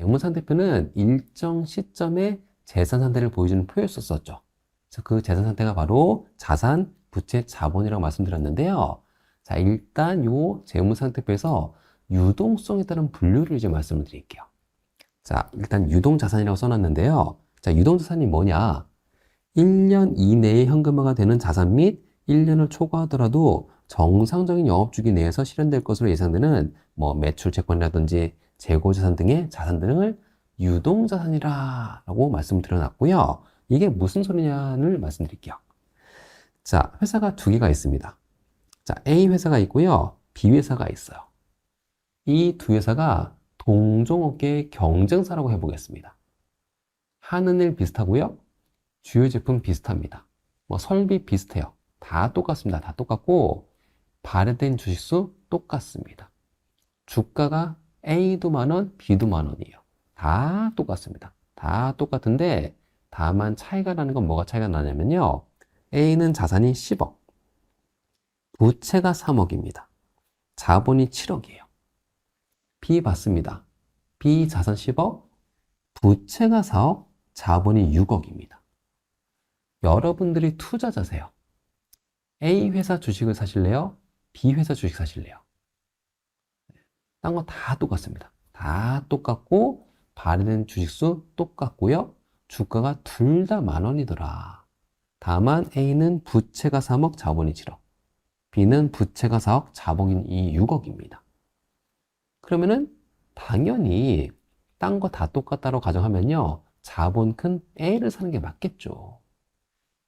재무상태표는 일정 시점의 재산 상태를 보여주는 표였었 썼죠. 그래서 그 재산 상태가 바로 자산, 부채, 자본이라고 말씀드렸는데요. 자, 일단 요 재무상태표에서 유동성에 따른 분류를 이제 말씀을 드릴게요. 자, 일단 유동자산이라고 써놨는데요. 자, 유동자산이 뭐냐? 1년 이내에 현금화가 되는 자산 및 1년을 초과하더라도 정상적인 영업주기 내에서 실현될 것으로 예상되는 뭐 매출 채권이라든지 재고자산 등의 자산 등을 유동자산이라고 말씀을 드려놨고요. 이게 무슨 소리냐를 말씀드릴게요. 자, 회사가 두 개가 있습니다. 자, A 회사가 있고요. B 회사가 있어요. 이 두 회사가 동종업계의 경쟁사라고 해보겠습니다. 하는 일 비슷하고요. 주요 제품 비슷합니다. 뭐 설비 비슷해요. 다 똑같습니다. 다 똑같고 발행된 주식수 똑같습니다. 주가가 A도 만 원, B도 만 원이에요. 다 똑같습니다. 다 똑같은데 다만 차이가 나는 건 뭐가 차이가 나냐면요. A는 자산이 10억, 부채가 3억입니다. 자본이 7억이에요. B 받습니다. B 자산 10억, 부채가 4억, 자본이 6억입니다. 여러분들이 투자자세요. A 회사 주식을 사실래요? B 회사 주식 사실래요? 딴 거 다 똑같습니다. 다 똑같고 발행된 주식수 똑같고요. 주가가 둘 다 만 원이더라. 다만 A는 부채가 3억, 자본이 7억. B는 부채가 4억, 자본이 6억입니다. 그러면은 당연히 딴 거 다 똑같다고 가정하면요. 자본 큰 A를 사는 게 맞겠죠.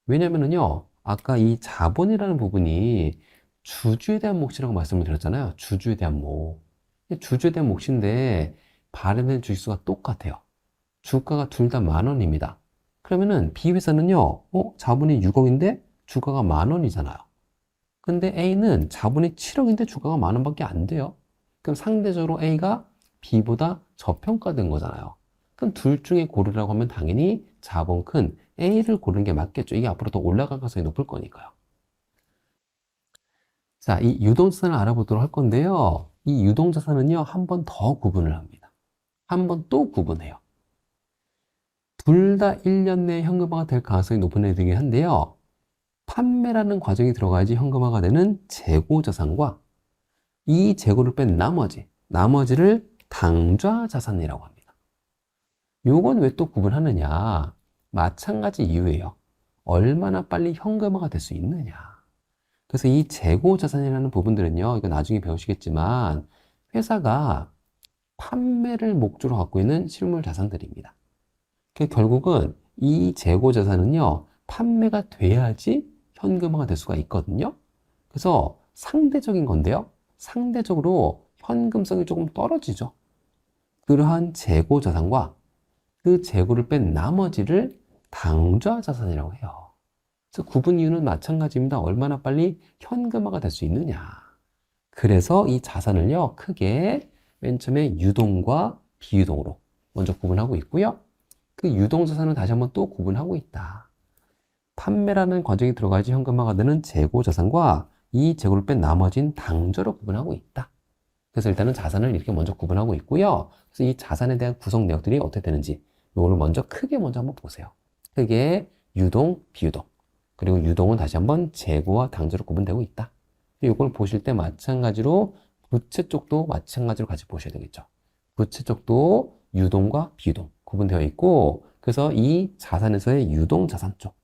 왜냐면은요. 아까 이 자본이라는 부분이 주주에 대한 몫이라고 말씀을 드렸잖아요. 주주에 대한 몫. 대한 몫인데 발행된 주식수가 똑같아요. 주가가 둘 다 만 원입니다. 그러면은 B 회사는요, 어, 자본이 6억인데 주가가 만 원이잖아요. 근데 A는 자본이 7억인데 주가가 만 원밖에 안 돼요. 그럼 상대적으로 A가 B보다 저평가된 거잖아요. 그럼 둘 중에 고르라고 하면 당연히 자본 큰 A를 고르는 게 맞겠죠. 이게 앞으로 더 올라갈 가능성이 높을 거니까요. 자, 이 유동자산을 알아보도록 할 건데요. 이 유동자산은요, 한 번 더 구분을 합니다. 한 번 또 구분해요. 둘 다 1년 내에 현금화가 될 가능성이 높은 애들이긴 한데요. 판매라는 과정이 들어가야지 현금화가 되는 재고 자산과 이 재고를 뺀 나머지, 나머지를 당좌 자산이라고 합니다. 요건 왜 또 구분하느냐? 마찬가지 이유예요. 얼마나 빨리 현금화가 될 수 있느냐. 그래서 이 재고 자산이라는 부분들은요, 이거 나중에 배우시겠지만, 회사가 판매를 목적으로 갖고 있는 실물 자산들입니다. 그 결국은 이 재고 자산은요, 판매가 돼야지 현금화가 될 수가 있거든요. 그래서 상대적인 건데요. 상대적으로 현금성이 조금 떨어지죠. 그러한 재고 자산과 그 재고를 뺀 나머지를 당좌 자산이라고 해요. 그래서 구분 이유는 마찬가지입니다. 얼마나 빨리 현금화가 될 수 있느냐. 그래서 이 자산을요, 크게 맨 처음에 유동과 비유동으로 먼저 구분하고 있고요. 그 유동 자산은 다시 한번 또 구분하고 있다. 판매라는 과정이 들어가야지 현금화가 되는 재고 자산과 이 재고를 뺀 나머진 당좌로 구분하고 있다. 그래서 일단은 자산을 이렇게 먼저 구분하고 있고요. 그래서 이 자산에 대한 구성 내역들이 어떻게 되는지 이거를 먼저 크게 먼저 한번 보세요. 크게 유동, 비유동. 그리고 유동은 다시 한번 재고와 당좌로 구분되고 있다. 이걸 보실 때 마찬가지로 부채 쪽도 마찬가지로 같이 보셔야 되겠죠. 부채 쪽도 유동과 비유동 구분되어 있고 그래서 이 자산에서의 유동 자산 쪽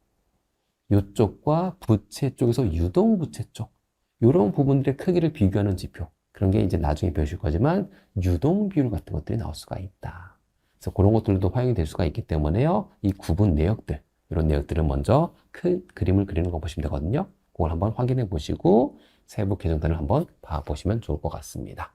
이쪽과 부채 쪽에서 유동 부채 쪽 이런 부분들의 크기를 비교하는 지표 그런 게 이제 나중에 배우실 거지만 유동 비율 같은 것들이 나올 수가 있다. 그래서 그런 것들도 활용이 될 수가 있기 때문에요. 이 구분 내역들 이런 내역들을 먼저 큰 그림을 그리는 거 보시면 되거든요. 그걸 한번 확인해 보시고 세부 계정들을 한번 봐 보시면 좋을 것 같습니다.